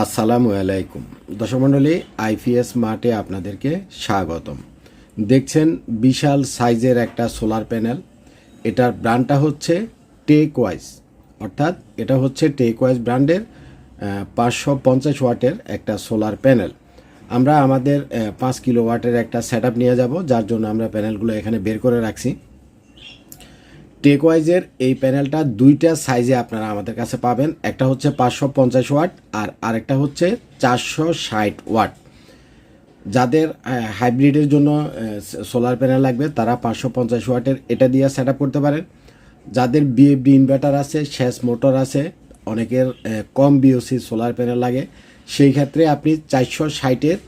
আসসালামু আলাইকুম। দর্শকমণ্ডলী আইপিএস মার্টে আপনাদেরকে স্বাগতম। দেখছেন বিশাল সাইজের একটা সোলার প্যানেল। এটার ব্র্যান্ডটা হচ্ছে টেক ওয়াইজ অর্থাৎ এটা হচ্ছে টেক ওয়াইজ ব্র্যান্ডের পাঁচশো পঞ্চাশ ওয়াটের একটা সোলার প্যানেল। আমরা আমাদের পাঁচ কিলো ওয়াটের একটা সেট নিয়ে যাব, যার জন্য আমরা প্যানেলগুলো এখানে বের করে রাখছি। টেকওয়াইজের এই প্যানেলটা দুইটা সাইজে আপনারা আমাদের কাছে পাবেন। একটা হচ্ছে পাঁচশো পঞ্চাশ ওয়াট আর আরেকটা হচ্ছে চারশো ষাট ওয়াট। যাদের হাইব্রিডের জন্য সোলার প্যানেল লাগবে, তারা পাঁচশো পঞ্চাশ ওয়াটের এটা দিয়ে সেট করতে পারেন। যাদের বিএফডি ইনভার্টার আছে শেষ মোটর আছে, অনেকের কম বিওসি সোলার প্যানেল লাগে, সেই ক্ষেত্রে আপনি চারশো ষাটের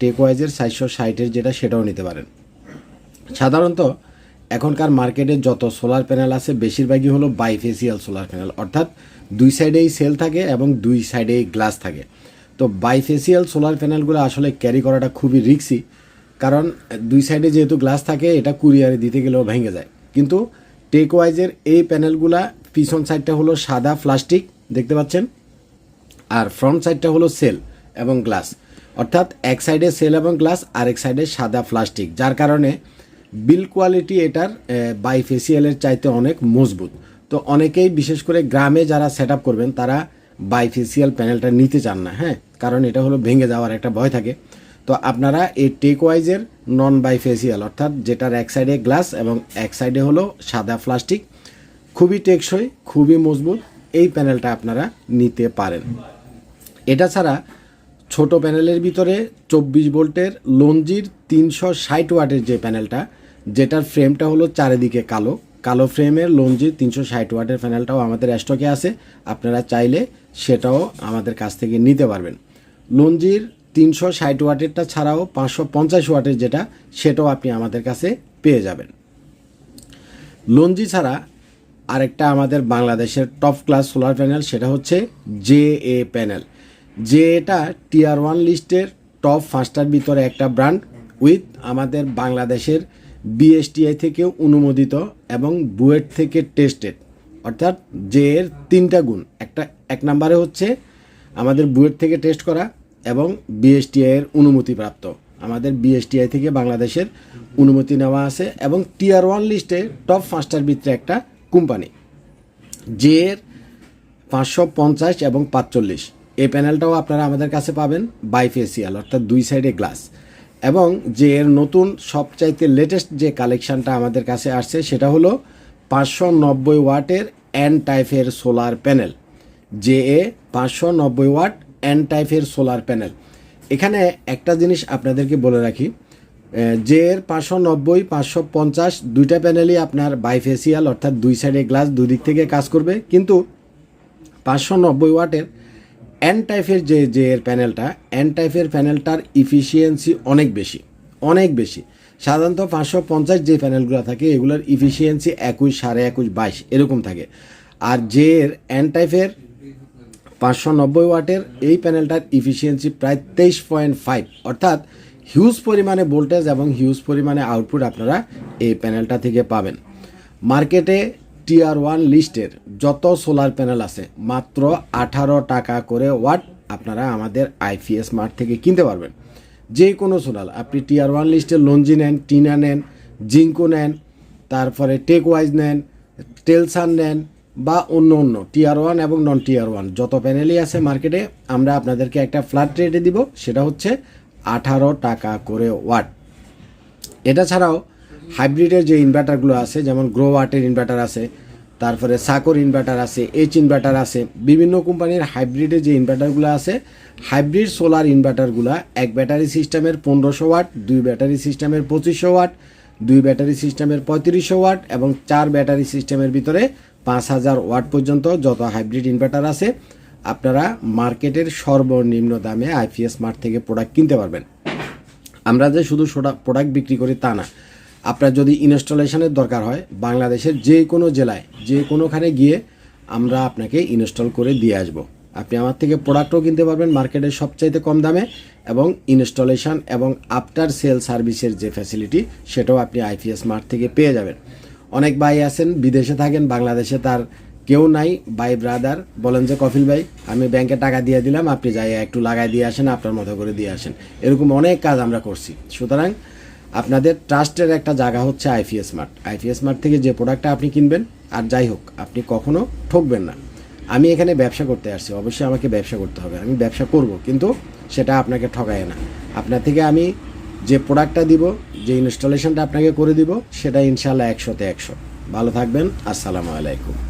টেকওয়াইজের চারশো ষাটের যেটা, সেটাও নিতে পারেন। সাধারণত এখনকার মার্কেটে যত সোলার প্যানেল আছে, বেশিরভাগই হলো বাইফেসিয়াল সোলার প্যানেল অর্থাৎ দুই সাইডেই সেল থাকে এবং দুই সাইডেই গ্লাস থাকে। তো বাইফেসিয়াল সোলার প্যানেলগুলো আসলে ক্যারি করাটা খুবই রিক্সি কারণ দুই সাইডে যেহেতু গ্লাস থাকে, এটা কুরিয়ারে দিতে গেলেও ভেঙে যায়। কিন্তু টেকওয়াইজের এই প্যানেলগুলা পিছন সাইডটা হলো সাদা প্লাস্টিক দেখতে পাচ্ছেন? আর ফ্রন্ট সাইডটা হলো সেল এবং গ্লাস অর্থাৎ এক সাইডে সেল এবং গ্লাস আর এক সাইডে সাদা প্লাস্টিক যার কারণে বিল কোয়ালিটি এটার বাইফেসিয়ালের চাইতে অনেক মজবুত। তো অনেকেই বিশেষ করে গ্রামে যারা সেট করবেন, তারা বাইফেসিয়াল প্যানেলটা নিতে চান না হ্যাঁ? কারণ এটা হলো ভেঙে যাওয়ার একটা ভয় থাকে। তো আপনারা এই টেকওয়াইজের নন বাইফেসিয়াল অর্থাৎ যেটার এক সাইডে গ্লাস এবং এক সাইডে হলো সাদা প্লাস্টিক খুবই টেকসই, খুবই মজবুত, এই প্যানেলটা আপনারা নিতে পারেন। এটা ছাড়া ছোট প্যানেলের ভিতরে চব্বিশ ভোল্টের লঞ্জির তিনশো ষাট ওয়াটের যে প্যানেলটা, যেটার ফ্রেমটা হলো চারিদিকে কালো। কালো ফ্রেমের লঞ্জির তিনশো ষাট ওয়াটের প্যানেলটাও আমাদের স্টকে আছে। আপনারা চাইলে সেটাও আমাদের কাছ থেকে নিতে পারবেন। লঞ্জির তিনশো ষাট ওয়াটেরটা ছাড়াও পাঁচশো পঞ্চাশ ওয়াটের যেটা, সেটাও আপনি আমাদের কাছে পেয়ে যাবেন। লঞ্জি ছাড়া আরেকটা আমাদের বাংলাদেশের টপ ক্লাস সোলার প্যানেল সেটা হচ্ছে জে এ প্যানেল যে এটা টিয়ার ওয়ান লিস্টের টপ ফাস্টার ভিতরে একটা ব্র্যান্ড উইথ আমাদের বাংলাদেশের বিএসটিআই থেকে অনুমোদিত এবং বুয়েট থেকে টেস্টেড অর্থাৎ জে এর তিনটা গুণ, একটা এক নম্বরে হচ্ছে আমাদের বুয়েট থেকে টেস্ট করা এবং বিএসটিআই এর অনুমতিপ্রাপ্ত। আমাদের বিএসটিআই থেকে বাংলাদেশের অনুমতি নেওয়া আছে এবং টিয়ার ওয়ান লিস্টে টপ ফাস্টার ভিতরে একটা কোম্পানি যে এর পাঁচশো পঞ্চাশ এবং পাঁচচল্লিশ। এই প্যানেলটাও আপনারা আমাদের কাছে পাবেন বাইফেসিয়াল অর্থাৎ দুই সাইডে গ্লাস এবং যে এর নতুন সবচাইতে লেটেস্ট যে কালেকশানটা আমাদের কাছে আসছে, সেটা হলো পাঁচশো নব্বই ওয়াটের এন টাইপের সোলার প্যানেল যে এ পাঁচশো নব্বই ওয়াট এন টাইপের সোলার প্যানেল এখানে একটা জিনিস আপনাদেরকে বলে রাখি যে এর পাঁচশো নব্বই, পাঁচশো পঞ্চাশ দুইটা প্যানেলই আপনার বাইফেসিয়াল অর্থাৎ দুই সাইডে গ্লাস দুদিক থেকে কাজ করবে। কিন্তু পাঁচশো নব্বই ওয়াটের এন টাইপের যে যে এর প্যানেলটা এন টাইপের প্যানেলটার ইফিসিয়েন্সি অনেক বেশি অনেক বেশি। সাধারণত পাঁচশো পঞ্চাশ যে প্যানেলগুলো থাকে, এগুলোর ইফিসিয়েন্সি একুশ, সাড়ে একুশ, বাইশ, এরকম থাকে। আর যে এর এন টাইপের পাঁচশো নব্বই ওয়াটের এই প্যানেলটার ইফিসিয়েন্সি প্রায় তেইশ পয়েন্ট ফাইভ, অর্থাৎ হিউজ পরিমাণে ভোল্টেজ এবং হিউজ পরিমাণে আউটপুট আপনারা এই প্যানেলটা থেকে পাবেন। মার্কেটে টিয়ার ওয়ান লিস্টের যত সোলার প্যানেল আছে, মাত্র আঠারো টাকা করে ওয়াট আপনারা আমাদের আইপিএস মার্ট থেকে কিনতে পারবেন। যে কোনো সোলার, আপনি টিয়ার ওয়ান লিস্টের লঞ্জি নেন, টিনা নেন, জিঙ্কো নেন, তারপরে টেক ওয়াইজ নেন, টেলসান নেন, বা অন্য অন্য টিয়ার ওয়ান এবং নন টিয়ার ওয়ান, যত প্যানেলই আছে মার্কেটে, আমরা আপনাদেরকে একটা ফ্ল্যাট রেটে দিব, সেটা হচ্ছে আঠারো টাকা করে ওয়াট। এটা ছাড়াও হাইব্রিডের যে ইনভার্টারগুলো আছে, যেমন গ্রো ওয়াটের ইনভার্টার আছে, তারপরে সাকর ইনভার্টার আছে এইচ ইনভার্টার আছে, বিভিন্ন কোম্পানির হাইব্রিডের যে ইনভার্টারগুলো আছে, হাইব্রিড সোলার ইনভার্টারগুলো এক ব্যাটারি সিস্টেমের পনেরোশো ওয়াট, দুই ব্যাটারি সিস্টেমের পঁচিশশো ওয়াট, দুই ব্যাটারি সিস্টেমের পঁয়ত্রিশশো ওয়াট এবং চার ব্যাটারি সিস্টেমের ভিতরে পাঁচ হাজার ওয়াট পর্যন্ত যত হাইব্রিড ইনভার্টার আছে, আপনারা মার্কেটের সর্বনিম্ন দামে আইপিএস মার্ট থেকে প্রোডাক্ট কিনতে পারবেন। আমরা যে শুধু প্রোডাক্ট বিক্রি করি তা না আপনার যদি ইনস্টলেশনের দরকার হয়, বাংলাদেশের যে কোনো জেলায়, যে কোনোখানে গিয়ে আমরা আপনাকে ইনস্টল করে দিয়ে আসব। আপনি আমার থেকে প্রোডাক্টও কিনতে পারবেন মার্কেটের সবচাইতে কম দামে এবং ইনস্টলেশন এবং আফটার সেল সার্ভিসের যে ফ্যাসিলিটি সেটাও আপনি আইপিএস মার্ট থেকে পেয়ে যাবেন। অনেক ভাই আছেন, বিদেশে থাকেন, বাংলাদেশে তার কেউ নাই। বাই ব্রাদার বলেন যে, কফিল ভাই, আমি ব্যাংকে টাকা দিয়ে দিলাম, আপনি যাই একটু লাগাই দিয়ে আসেন, আপনার মতো করে দিয়ে আসেন। এরকম অনেক কাজ আমরা করছি। সুতরাং আপনাদের ট্রাস্টের একটা জায়গা হচ্ছে আইপিএস মার্ট। আইপিএস মার্ট থেকে যে প্রোডাক্টটা আপনি কিনবেন, আর যাই হোক, আপনি কখনো ঠকবেন না। আমি এখানে ব্যবসা করতে আসছি, অবশ্যই আমাকে ব্যবসা করতে হবে। আমি ব্যবসা করব, কিন্তু সেটা আপনাকে ঠকায় না। আপনার থেকে আমি যে প্রোডাক্টটা দিব, যে ইনস্টলেশনটা আপনাকে করে দিব, সেটা ইনশাল্লাহ একশোতে একশো। ভালো থাকবেন, আসসালামু আলাইকুম।